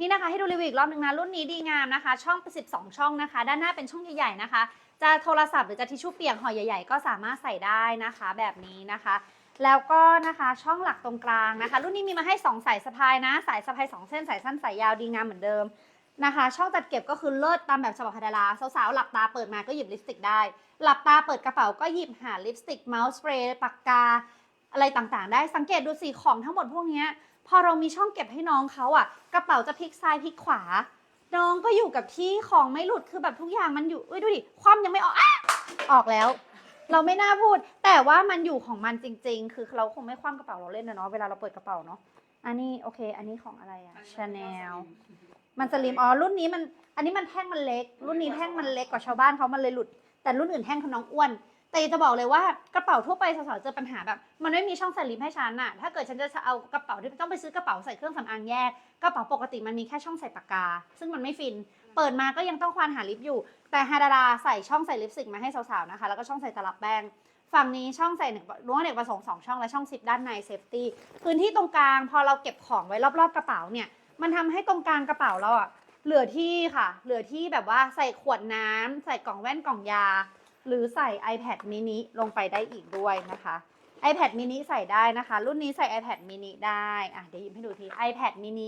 นี่นะคะให้ดูรีวิวอีกรอบหนึ่งนะรุ่นนี้ดีงามนะคะ ช่อง 12 ช่องนะคะ ด้านหน้าเป็นช่องใหญ่ๆนะคะ จะโทรศัพท์หรือจะทิชชู่เปียกห่อใหญ่ๆ ก็สามารถใส่ได้นะคะ แบบนี้นะคะ แล้วก็นะคะช่องหลักตรงกลางนะคะ รุ่นนี้มีมาให้ 2 สายสะพายนะ สายสะพาย2เส้นสายสั้นสายยาวดีงามเหมือนเดิมนะคะ ช่องจัดเก็บก็คือเลิศตามแบบฉบับพัดาราสาวๆหลับตาเปิดมาก็หยิบลิปสติกได้ หลับตาเปิดกระเป๋าก็หยิบหาลิปสติกเมาส์สเปรย์ปากกาอะไรต่างๆ ได้สังเกตดูสิของทั้งหมดพวกเนี้ย พอเรามีช่องเก็บให้น้องเขาอะ กระเป๋าจะพลิกซ้ายพลิกขวา น้องก็อยู่กับที่ของไม่หลุดคือแบบทุกอย่างมันอยู่เอ้ยดูดิความยังไม่ออกอะออกแล้ว เราไม่น่าพูด แต่ว่ามันอยู่ของมันจริง ๆ คือเราคงไม่คว่ำกระเป๋าเราเล่นนะเนาะเวลาเราเปิดกระเป๋าเนาะอันนี้โอเค อันนี้ของอะไรอะชาแนลมันสลิมอ๋อรุ่นนี้มัน อันนี้มันแท่งมันเล็ก รุ่นนี้แท่งมันเล็กกว่าชาวบ้านเขามันเลยหลุด แต่รุ่นอื่นแท่งเขาน้องอ้วน แต่จะบอกเลยว่ากระเป๋าทั่วไปสาวๆเจอปัญหาแบบ มันไม่มีช่องใส่ลิปให้ฉันน่ะ ถ้าเกิดฉันจะเอากระเป๋าที่ต้องไปซื้อกระเป๋าใส่เครื่องสำอางแยก กระเป๋าปกติมันมีแค่ช่องใส่ปากกา ซึ่งมันไม่ฟิน เปิดมาก็ยังต้องควานหาลิปอยู่ แต่ฮาดาราใส่ช่องใส่ลิปสติกมาให้สาวๆนะคะ แล้วก็ช่องใส่ตลับแป้ง ฝั่งนี้ช่องใส่หนึ่งรั้วเด็กประสงค์สองช่องและช่องซิปด้านในเซฟตี้ พื้นที่ตรงกลางพอเราเก็บของไว้รอบๆกระเป๋าเนี่ย มันทำให้ตรงกลางกระเป๋าเราอะเหลือที่ค่ะ เหลือที่แบบว่าใส่ขวดน้ำใส่กล่องแว่นกล่องยา หรือใส่ iPad mini ลงไปได้อีกด้วยนะคะ iPad mini ใส่ได้นะคะ รุ่นนี้ใส่ iPad mini ได้ อะเดี๋ยวหยิบให้ดูที iPad mini